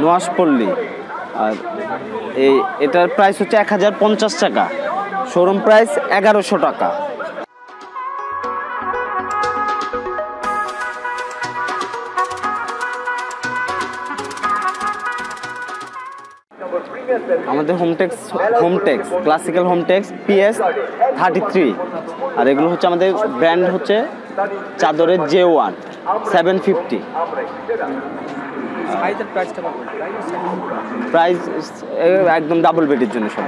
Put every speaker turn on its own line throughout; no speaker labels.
নোয়াশপল্লী। আর এই এটার প্রাইস হচ্ছে এক হাজার পঞ্চাশ টাকা। শোরুম প্রাইস এগারোশো টাকা। আমাদের Hometex Hometex classical Hometex PS thirty three আর এগুলো হচ্ছে আমাদের ব্র্যান্ড হচ্ছে চাদরের J one seven fifty price একদম ডাবল বেডের জন্য সব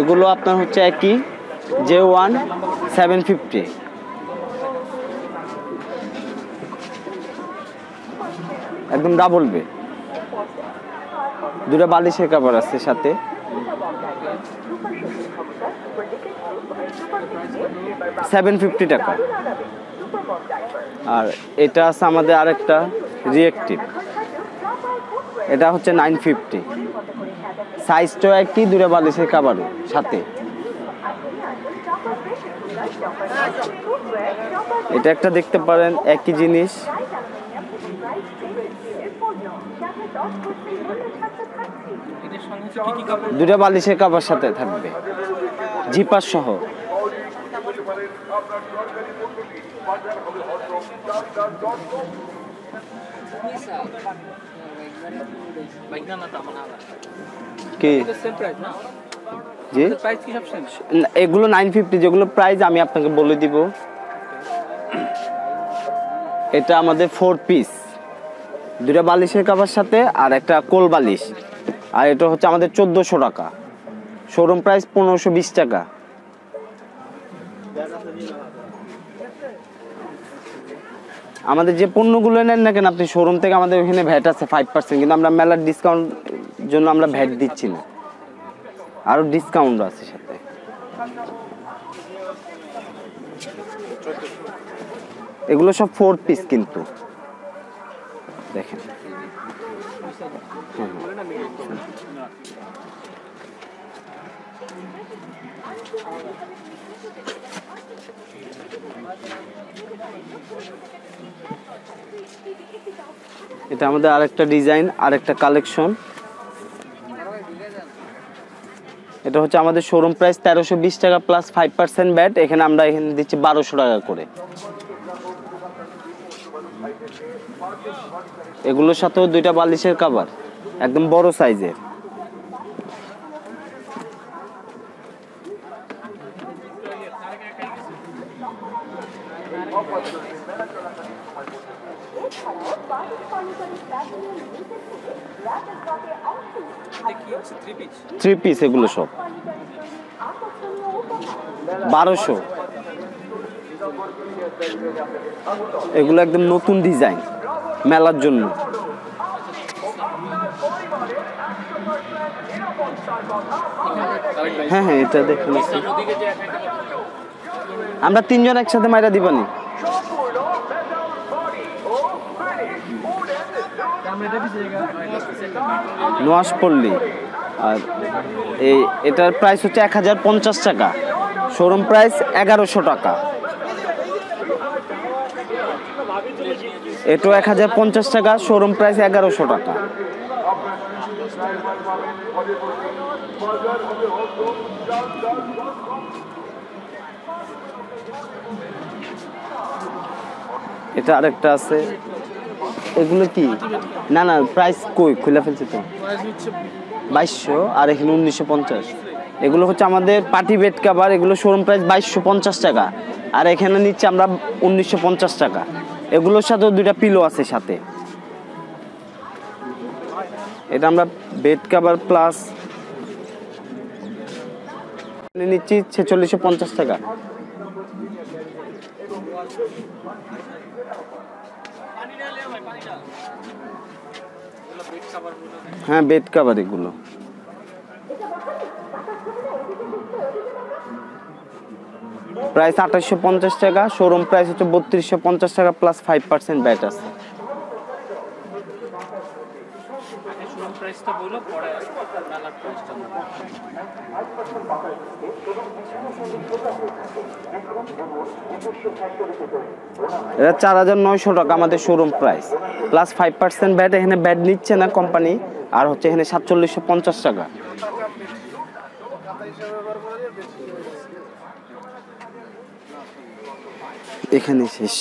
এগুলো আপনার হচ্ছে একই জে ওয়ান সেভেন ফিফটি একদম ডাবল বেড দুটো বালিশের কাপড় আছে সাথে। সেভেন ফিফটি টাকা। আর এটা আছে আমাদের আরেকটা রিয়েক্টিভ এটা হচ্ছে নাইন ফিফটি সাইজটাও একই দূরে বালিশের কাবারও সাথে। এটা একটা দেখতে পারেন, একই জিনিস। দুটো বালিশের কাবার সাথে থাকবে। জিপার সহ
বাইক না না তা মানে
কি? এগুলো নাইন ফিফটি যেগুলো প্রাইস আমি আপনাকে বলে দিব। এটা আমাদের ফোর পিস দুটা বালিশের কাবার সাথে আর একটা কোল বালিশ। আর এটা হচ্ছে আমাদের চোদ্দোশো টাকা। শোরুম প্রাইস পনেরোশো বিশ টাকা। আমাদের যে পণ্যগুলো নেন না কেন আপনি শোরুম থেকে আমাদের ওখানে ভ্যাট আছে ফাইভ পার্সেন্ট কিন্তু আমরা মেলার ডিসকাউন্ট জন্য আমরা ভ্যাট দিচ্ছি না। আরও ডিসকাউন্ট আছে সাথে। এগুলো সব ফোর পিস কিন্তু। দেখেন। হুম, হুম। এটা আমাদের আরেকটা ডিজাইন, আরেকটা কালেকশন। এটা হচ্ছে আমাদের শোরুম প্রাইস তেরোশো বিশ টাকা প্লাস ফাইভ পার্সেন্ট ব্যাট। এখানে আমরা এখানে দিচ্ছি বারোশো টাকা করে। এগুলোর সাথেও দুইটা বালিশের কাভার একদম বড় সাইজের
এটা কি হচ্ছে থ্রি পিস
এগুলো সব। বারোশো। এগুলো একদম নতুন ডিজাইন মেলার জন্য। হ্যাঁ হ্যাঁ এটা দেখুন। আমরা তিনজন একসাথে মাইরা দিবানি। নোয়াশপল্লী। আর এই, এটার প্রাইস হচ্ছে এক হাজার পঞ্চাশ টাকা। শোরুম প্রাইস এগারোশো টাকা। এটাও এক হাজার পঞ্চাশ টাকা শোরুম প্রাইস এগারোশো টাকা। এটা আরেকটা আছে। এগুলো কি? না না প্রাইস কই? খুলে ফেলছি তো। বাইশশো আর এখানে উনিশশো পঞ্চাশ। এগুলো হচ্ছে আমাদের পার্টি বেড কাভার এগুলো শোরুম প্রাইস বাইশশো পঞ্চাশ টাকা। আর এখানে নিচ্ছে আমরা উনিশশো পঞ্চাশ টাকা। এগুলোর সাথেও দুইটা পিলো আছে সাথে। এটা আমরা বেড কাভার প্লাস নিচ্ছি ছেচল্লিশশো পঞ্চাশ টাকা। হ্যাঁ বেড কাভার এগুলো। প্রাইস আঠাশশো পঞ্চাশ টাকা শোরুম প্রাইস হচ্ছে বত্রিশশো পঞ্চাশ টাকা প্লাস ফাইভ পার্সেন্ট ব্যাট আছে।
প্রাইসটা
এটা চার হাজার নয়শো টাকা আমাদের showroom price plus five percent VAT এখানে ব্যাট নিচ্ছে না কোম্পানি আর হচ্ছে এখানে সাতচল্লিশশো পঞ্চাশ টাকা। এখানে শেষ।